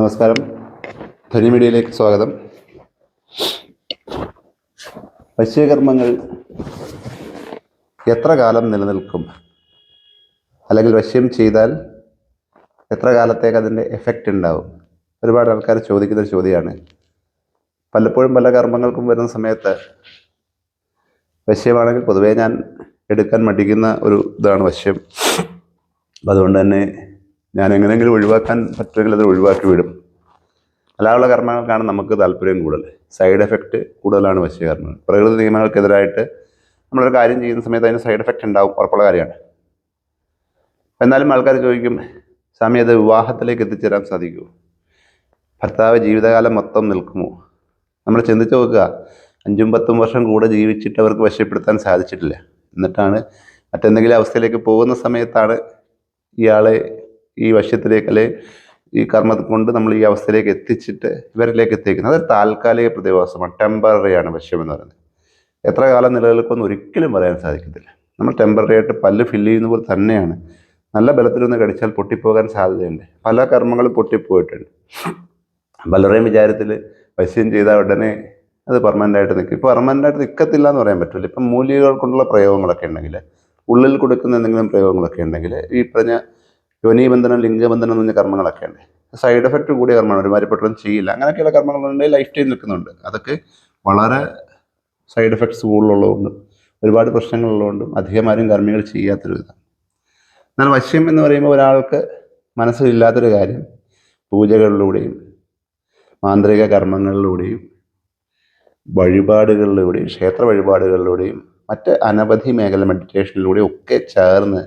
നമസ്കാരം. ധനി മീഡിയയിലേക്ക് സ്വാഗതം. വശ്യകർമ്മങ്ങൾ എത്ര കാലം നിലനിൽക്കും? അല്ലെങ്കിൽ വശ്യം ചെയ്താൽ എത്ര കാലത്തേക്ക് അതിന്റെ എഫക്റ്റ് ഉണ്ടാവും? ഒരുപാട് ആൾക്കാർ ചോദിക്കുന്ന ഒരു ചോദ്യമാണ്. പലപ്പോഴും പല കർമ്മങ്ങൾക്കും വരുന്ന സമയത്ത് വശ്യമാണെങ്കിൽ പൊതുവേ ഞാൻ എടുക്കാൻ മടിക്കുന്ന ഒരു ഇതാണ് വശ്യം അതുകൊണ്ട് തന്നെ ഞാൻ എങ്ങനെയെങ്കിലും ഒഴിവാക്കാൻ പറ്റുമെങ്കിൽ അത് ഒഴിവാക്കി വിടും. അല്ലാതുള്ള കർമ്മങ്ങൾക്കാണ് നമുക്ക് താല്പര്യം കൂടുതൽ. സൈഡ് എഫക്റ്റ് കൂടുതലാണ് വശ്യകർമ്മങ്ങൾ പ്രകൃതി നിയമങ്ങൾക്കെതിരായിട്ട് നമ്മളൊരു കാര്യം ചെയ്യുന്ന സമയത്ത് അതിന് സൈഡ് എഫക്റ്റ് ഉണ്ടാവും ഉറപ്പുള്ള കാര്യമാണ്. എന്നാലും ആൾക്കാർ ചോദിക്കും സ്വാമി അത് വിവാഹത്തിലേക്ക് എത്തിച്ചേരാൻ സാധിക്കുമോ? ഭർത്താവ് ജീവിതകാലം മൊത്തം നിൽക്കുമോ? നമ്മൾ ചിന്തിച്ച് നോക്കുക അഞ്ചും പത്തും വർഷം കൂടെ ജീവിച്ചിട്ട് അവർക്ക് വശപ്പെടുത്താൻ സാധിച്ചിട്ടില്ല. എന്നിട്ടാണ് മറ്റെന്തെങ്കിലും അവസ്ഥയിലേക്ക് പോകുന്ന സമയത്താണ് ഇയാളെ ഈ വശ്യത്തിലേക്ക് അല്ലെ ഈ കർമ്മം കൊണ്ട് നമ്മൾ ഈ അവസ്ഥയിലേക്ക് എത്തിച്ചിട്ട് ഇവരിലേക്ക് എത്തിക്കുന്നത്. അത് താൽക്കാലിക പ്രതിഭാസമാണ് ടെമ്പററി ആണ് വശ്യം എന്ന് പറയുന്നത്. എത്ര കാലം നിലനിൽക്കുമെന്ന് ഒരിക്കലും പറയാൻ സാധിക്കത്തില്ല. നമ്മൾ ടെമ്പററി ആയിട്ട് പല്ല് ഫില്ല് ചെയ്യുന്ന പോലെ തന്നെയാണ്. നല്ല ബലത്തിലൊന്ന് കടിച്ചാൽ പൊട്ടിപ്പോകാൻ സാധ്യതയുണ്ട്. പല കർമ്മങ്ങളും പൊട്ടിപ്പോയിട്ടുണ്ട്. പലരുടെയും വിചാരത്തിൽ വശ്യം ചെയ്ത ഉടനെ അത് പെർമനന്റ് ആയിട്ട് നിൽക്കും. ഇപ്പോൾ പെർമനന്റ് ആയിട്ട് നിൽക്കത്തില്ല എന്ന് പറയാൻ പറ്റില്ല ഇപ്പം മൂലികകൾ കൊണ്ടുള്ള പ്രയോഗങ്ങളൊക്കെ ഉണ്ടെങ്കിൽ ഉള്ളിൽ കൊടുക്കുന്ന എന്തെങ്കിലും പ്രയോഗങ്ങളൊക്കെ ഉണ്ടെങ്കിൽ ഈ പറഞ്ഞ യോനീബന്ധനം ലിംഗബന്ധനം എന്ന് പറഞ്ഞ കർമ്മങ്ങളൊക്കെ ഉണ്ട്. സൈഡ് എഫക്റ്റ് കൂടിയ കർമ്മമാണ്. ഒരുമാതിരി പെട്ടെന്ന് ചെയ്യില്ല. അങ്ങനെയൊക്കെയുള്ള കർമ്മങ്ങളുണ്ടെങ്കിൽ ലൈഫ് ടൈം നിൽക്കുന്നുണ്ട്. അതൊക്കെ വളരെ സൈഡ് എഫക്ട്സ് കൂടുതലുള്ളതുകൊണ്ടും ഒരുപാട് പ്രശ്നങ്ങളുള്ളതുകൊണ്ടും അധികമാരും കർമ്മികൾ ചെയ്യാത്തൊരു വിധം എന്നാൽ വശ്യം എന്ന് പറയുമ്പോൾ ഒരാൾക്ക് മനസ്സിലില്ലാത്തൊരു കാര്യം പൂജകളിലൂടെയും മാന്ത്രിക കർമ്മങ്ങളിലൂടെയും വഴിപാടുകളിലൂടെയും ക്ഷേത്ര വഴിപാടുകളിലൂടെയും മറ്റ് അനവധി മേഖല മെഡിറ്റേഷനിലൂടെയും ഒക്കെ ചേർന്ന്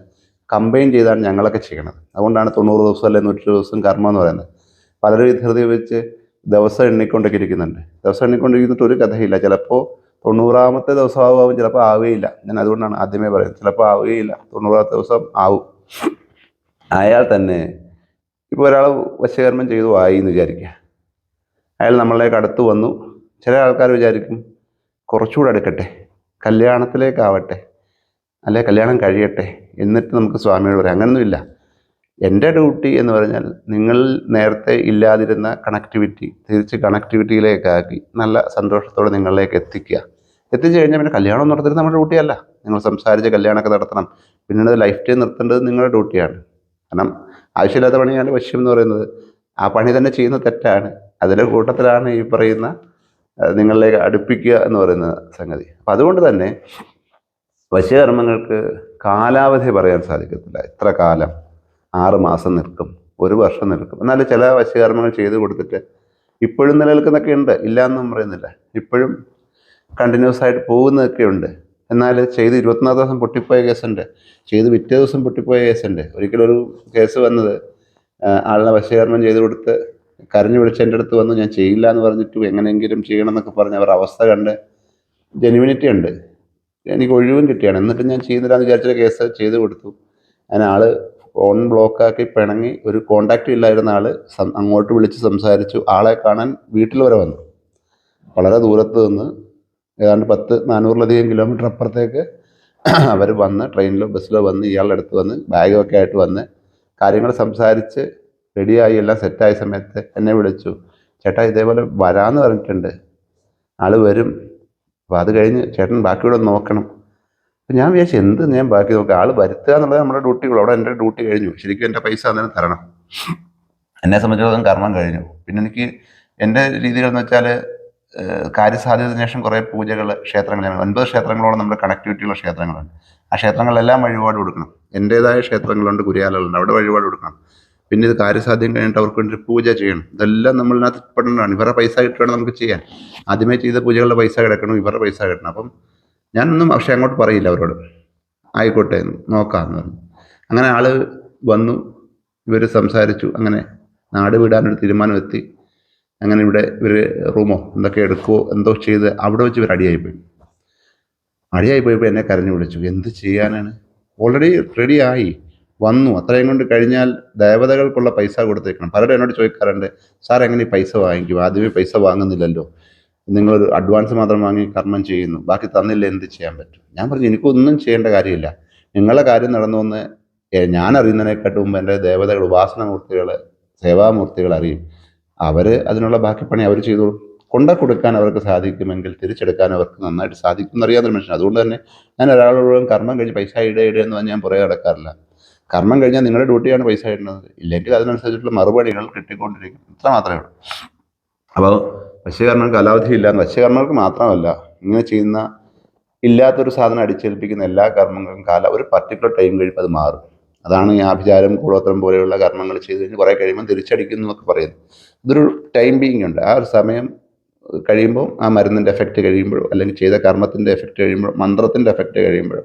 കമ്പൈൻ ചെയ്താണ് ഞങ്ങളൊക്കെ ചെയ്യണത്. അതുകൊണ്ടാണ് തൊണ്ണൂറ് ദിവസം അല്ലെങ്കിൽ നൂറ്റി ദിവസം കർമ്മം എന്ന് പറയുന്നത്. പലരും ഈ ധൃതി വെച്ച് ദിവസം എണ്ണിക്കൊണ്ടൊക്കെ ഇരിക്കുന്നുണ്ട്. ദിവസം എണ്ണിക്കൊണ്ടിരിക്കുന്നിട്ട് ഒരു കഥയില്ല. ചിലപ്പോൾ തൊണ്ണൂറാമത്തെ ദിവസം ആവും ചിലപ്പോൾ ആവുകയില്ല. ഞാൻ അതുകൊണ്ടാണ് ആദ്യമേ പറയുന്നത്. ചിലപ്പോൾ ആവുകയില്ല. തൊണ്ണൂറാമത്തെ ദിവസം ആവും. അയാൾ തന്നെ ഇപ്പോൾ ഒരാൾ വശകർമ്മം ചെയ്തു ആയി എന്ന് വിചാരിക്കുക. അയാൾ നമ്മളിലേക്ക് അടുത്ത് വന്നു. ചില ആൾക്കാർ വിചാരിക്കും കുറച്ചുകൂടെ അടുക്കട്ടെ. കല്യാണത്തിലേക്കാവട്ടെ. അല്ലെ കല്യാണം കഴിയട്ടെ എന്നിട്ട് നമുക്ക് സ്വാമിയോട് പറയാം. അങ്ങനൊന്നുമില്ല. എന്റെ ഡ്യൂട്ടി എന്ന് പറഞ്ഞാൽ നിങ്ങൾ നേരത്തെ ഇല്ലാതിരുന്ന കണക്ടിവിറ്റി തിരിച്ച് കണക്ടിവിറ്റിയിലേക്കാക്കി നല്ല സന്തോഷത്തോടെ നിങ്ങളിലേക്ക് എത്തിക്കുക. എത്തിച്ചു കഴിഞ്ഞാൽ പിന്നെ കല്യാണം നടത്തരുത് നമ്മുടെ ഡ്യൂട്ടിയല്ല നിങ്ങൾ സംസാരിച്ച് കല്യാണമൊക്കെ നടത്തണം. പിന്നീട് ലൈഫ് ടൈം നിർത്തേണ്ടത് നിങ്ങളുടെ ഡ്യൂട്ടിയാണ്. കാരണം ആവശ്യമില്ലാത്ത പണിയാണ് വശ്യം എന്ന് പറയുന്നത്. ആ പണി തന്നെ ചെയ്യുന്ന തെറ്റാണ്. അതിന്റെ കൂട്ടത്തിലാണ് ഈ പറയുന്ന നിങ്ങളിലേക്ക് അടുപ്പിക്കുക എന്ന് പറയുന്ന സംഗതി. അപ്പം അതുകൊണ്ട് തന്നെ വശ്യകർമ്മങ്ങൾക്ക് കാലാവധി പറയാൻ സാധിക്കത്തില്ല. എത്ര കാലം? ആറ് മാസം നിൽക്കും ഒരു വർഷം നിൽക്കും. എന്നാലും ചില വശ്യകർമ്മങ്ങൾ ചെയ്തു കൊടുത്തിട്ട് ഇപ്പോഴും നിലനിൽക്കുന്നൊക്കെ ഉണ്ട്. ഇല്ല എന്നും പറയുന്നില്ല. ഇപ്പോഴും കണ്ടിന്യൂസ് ആയിട്ട് പോകുന്നതൊക്കെ ഉണ്ട്. എന്നാൽ ചെയ്ത് ഇരുപത്തിനാല് ദിവസം പൊട്ടിപ്പോയ കേസുണ്ട്. ചെയ്ത് പിറ്റേ ദിവസം പൊട്ടിപ്പോയ കേസുണ്ട്. ഒരിക്കലൊരു കേസ് വന്നത് ആളിനെ വശീകരണം ചെയ്ത് കൊടുത്ത് കരഞ്ഞു വിളിച്ച് എന്റെ അടുത്ത് വന്നു ഞാൻ ചെയ്യില്ല എന്ന് പറഞ്ഞിട്ട് എങ്ങനെയെങ്കിലും ചെയ്യണം എന്നൊക്കെ പറഞ്ഞ് അവരുടെ അവസ്ഥ കണ്ട് ജെനുവിനിറ്റി ഉണ്ട്. എനിക്ക് ഒഴിവും കിട്ടിയാണ്. എന്നിട്ട് ഞാൻ ചെയ്യുന്നില്ല എന്ന് വിചാരിച്ച കേസ് ചെയ്ത് കൊടുത്തു. അതിന് ആൾ ഫോൺ ബ്ലോക്കാക്കി പിണങ്ങി ഒരു കോണ്ടാക്റ്റും ഇല്ലായിരുന്ന ആൾ അങ്ങോട്ട് വിളിച്ച് സംസാരിച്ചു. ആളെ കാണാൻ വീട്ടിൽ വരെ വന്നു. വളരെ ദൂരത്ത് നിന്ന് ഏതാണ്ട് പത്ത് നാനൂറിലധികം കിലോമീറ്റർ അപ്പുറത്തേക്ക് അവർ വന്ന് ട്രെയിനിലോ ബസ്സിലോ വന്ന് ഇയാളുടെ അടുത്ത് വന്ന് ബാഗൊക്കെ ആയിട്ട് വന്ന് കാര്യങ്ങൾ സംസാരിച്ച് റെഡിയായി എല്ലാം സെറ്റായ സമയത്ത് എന്നെ വിളിച്ചു. ചേട്ടാ ഇതേപോലെ വരാമെന്ന് പറഞ്ഞിട്ടുണ്ട്. ആൾ വരും. അപ്പോൾ അത് കഴിഞ്ഞ് ചേട്ടൻ ബാക്കിയോടെ നോക്കണം. അപ്പം ഞാൻ വിചാരിച്ചു എന്ത് ഞാൻ ബാക്കി നോക്കാം? ആൾ വരുത്തുക എന്നുള്ളത് നമ്മുടെ ഡ്യൂട്ടികൾ അവിടെ എന്റെ ഡ്യൂട്ടി കഴിഞ്ഞു. ശരിക്കും എന്റെ പൈസ അന്നേരം തരണം. എന്നെ സംബന്ധിച്ചിടത്തോളം കർമ്മം കഴിഞ്ഞു. പിന്നെ എനിക്ക് എന്റെ രീതികൾ എന്ന് വെച്ചാൽ കാര്യസാധ്യതയ്ക്ക് ശേഷം കുറേ പൂജകൾ ക്ഷേത്രങ്ങൾ ഒൻപത് ക്ഷേത്രങ്ങളോളം നമ്മുടെ കണക്ടിവിറ്റിയുള്ള ക്ഷേത്രങ്ങളുണ്ട് ആ ക്ഷേത്രങ്ങളെല്ലാം വഴിപാട് കൊടുക്കണം. എന്റേതായ ക്ഷേത്രങ്ങളുണ്ട് കുരിയാലുകളുണ്ട്. അവിടെ വഴിപാട് കൊടുക്കണം. പിന്നെ ഇത് കാര്യസാധ്യം കഴിഞ്ഞിട്ട് അവർക്ക് വേണ്ടി പൂജ ചെയ്യണം. ഇതെല്ലാം നമ്മളിനകത്ത് പെടേണ്ടതാണ്. ഇവരുടെ പൈസ കിട്ടുകയാണ് നമുക്ക് ചെയ്യാൻ ആദ്യമേ ചെയ്ത പൂജകളുടെ പൈസ കിടക്കണം ഇവരുടെ പൈസ കിട്ടണം. അപ്പം ഞാനൊന്നും പക്ഷേ അങ്ങോട്ട് പറയില്ല അവരോട്. ആയിക്കോട്ടെ നോക്കാമെന്ന് പറഞ്ഞു. അങ്ങനെ ആൾ വന്നു ഇവർ സംസാരിച്ചു. അങ്ങനെ നാട് വിടാനൊരു തീരുമാനം എത്തി അങ്ങനെ ഇവിടെ ഇവർ റൂമോ എന്തൊക്കെ എടുക്കുമോ എന്തോ ചെയ്ത് അവിടെ വെച്ച് ഇവർ അടിയായിപ്പോയി. അടിയായി പോയപ്പോൾ എന്നെ കരഞ്ഞു വിളിച്ചു. എന്ത് ചെയ്യാനാണ്? ഓൾറെഡി റെഡിയായി വന്നു. അത്രയും കൊണ്ട് കഴിഞ്ഞാൽ ദേവതകൾക്കുള്ള പൈസ കൊടുത്തേക്കണം. പലരും എന്നോട് ചോദിക്കാറുണ്ട് സാർ എങ്ങനെ പൈസ വാങ്ങിക്കും? ആദ്യമേ പൈസ വാങ്ങുന്നില്ലല്ലോ. നിങ്ങളൊരു അഡ്വാൻസ് മാത്രം വാങ്ങി കർമ്മം ചെയ്യുന്നു. ബാക്കി തന്നില്ല? എന്ത് ചെയ്യാൻ പറ്റും? ഞാൻ പറഞ്ഞു എനിക്കൊന്നും ചെയ്യേണ്ട കാര്യമില്ല. നിങ്ങളുടെ കാര്യം നടന്നു വന്ന് ഞാൻ അറിയുന്നതിനെക്കാട്ടും മുമ്പ് എന്റെ ദേവതകൾ ഉപാസനമൂർത്തികൾ സേവാമൂർത്തികൾ അറിയും. അവർ അതിനുള്ള ബാക്കി പണി അവർ ചെയ്തോളും. കൊണ്ട കൊടുക്കാൻ അവർക്ക് സാധിക്കുമെങ്കിൽ തിരിച്ചെടുക്കാൻ അവർക്ക് നന്നായിട്ട് സാധിക്കും എന്നറിയാവുന്ന മനുഷ്യൻ അതുകൊണ്ട് തന്നെ ഞാൻ ഒരാളോടും കർമ്മം കഴിഞ്ഞ് പൈസ ഇടയിടുക ഇട എന്ന് ഞാൻ പുറകെ കിടക്കാറില്ല കർമ്മം കഴിഞ്ഞാൽ നിങ്ങളുടെ ഡ്യൂട്ടിയാണ് പൈസ ഇടുന്നത് ഇല്ലെങ്കിൽ അതിനനുസരിച്ചിട്ടുള്ള മറുപടികൾ കിട്ടിക്കൊണ്ടിരിക്കും. ഇത്ര മാത്രമേ ഉള്ളൂ. അപ്പോൾ വശീകരണം കാലാവധി ഇല്ല വശീകരണങ്ങൾക്ക് മാത്രമല്ല ഇങ്ങനെ ചെയ്യുന്ന ഇല്ലാത്തൊരു സാധനം അടിച്ചേൽപ്പിക്കുന്ന എല്ലാ കർമ്മങ്ങൾക്കും കാല ഒരു പർട്ടിക്കുലർ ടൈം കഴിയുമ്പോൾ അത് മാറും. അതാണ് ഈ ആഭിചാരം കൂടോത്രം പോലെയുള്ള കർമ്മങ്ങൾ ചെയ്ത് കഴിഞ്ഞ് കുറേ കഴിയുമ്പോൾ തിരിച്ചടിക്കുന്നു എന്നൊക്കെ പറയുന്നത് ഇതൊരു ടൈം ബീങ് ഉണ്ട്. ആ ഒരു സമയം കഴിയുമ്പോൾ ആ മരുന്നിന്റെ എഫക്റ്റ് കഴിയുമ്പോഴോ അല്ലെങ്കിൽ ചെയ്ത കർമ്മത്തിന്റെ എഫക്റ്റ് കഴിയുമ്പോഴോ മന്ത്രത്തിന്റെ എഫക്റ്റ് കഴിയുമ്പോഴോ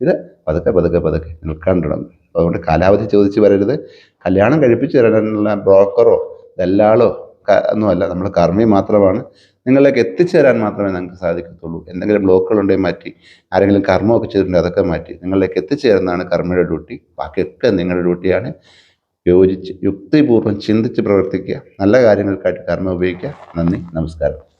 ഇത് പതുക്കെ പതുക്കെ പതുക്കെ നിൽക്കാൻ തുടങ്ങും അതുകൊണ്ട് കാലാവധി ചോദിച്ച് വരരുത്. കല്യാണം കഴിപ്പിച്ച് തരാനുള്ള ബ്രോക്കറോ ദല്ലാളോ ഒന്നുമല്ല. നമ്മൾ കർമ്മി മാത്രമാണ്. നിങ്ങളിലേക്ക് എത്തിച്ചു തരാൻ മാത്രമേ നിങ്ങൾക്ക് സാധിക്കത്തുള്ളൂ. എന്തെങ്കിലും ബ്ലോക്കുകളുണ്ടെങ്കിൽ മാറ്റി. ആരെങ്കിലും കർമ്മമൊക്കെ ചെയ്തിട്ടുണ്ടെങ്കിൽ അതൊക്കെ മാറ്റി. നിങ്ങളിലേക്ക് എത്തിച്ചു തരുന്നതാണ് കർമ്മയുടെ ഡ്യൂട്ടി. ബാക്കിയൊക്കെ നിങ്ങളുടെ ഡ്യൂട്ടിയാണ്. യോജിച്ച് യുക്തിപൂർവം ചിന്തിച്ച് പ്രവർത്തിക്കുക. നല്ല കാര്യങ്ങൾക്കായിട്ട് കർമ്മം ഉപയോഗിക്കുക. നന്ദി. നമസ്കാരം.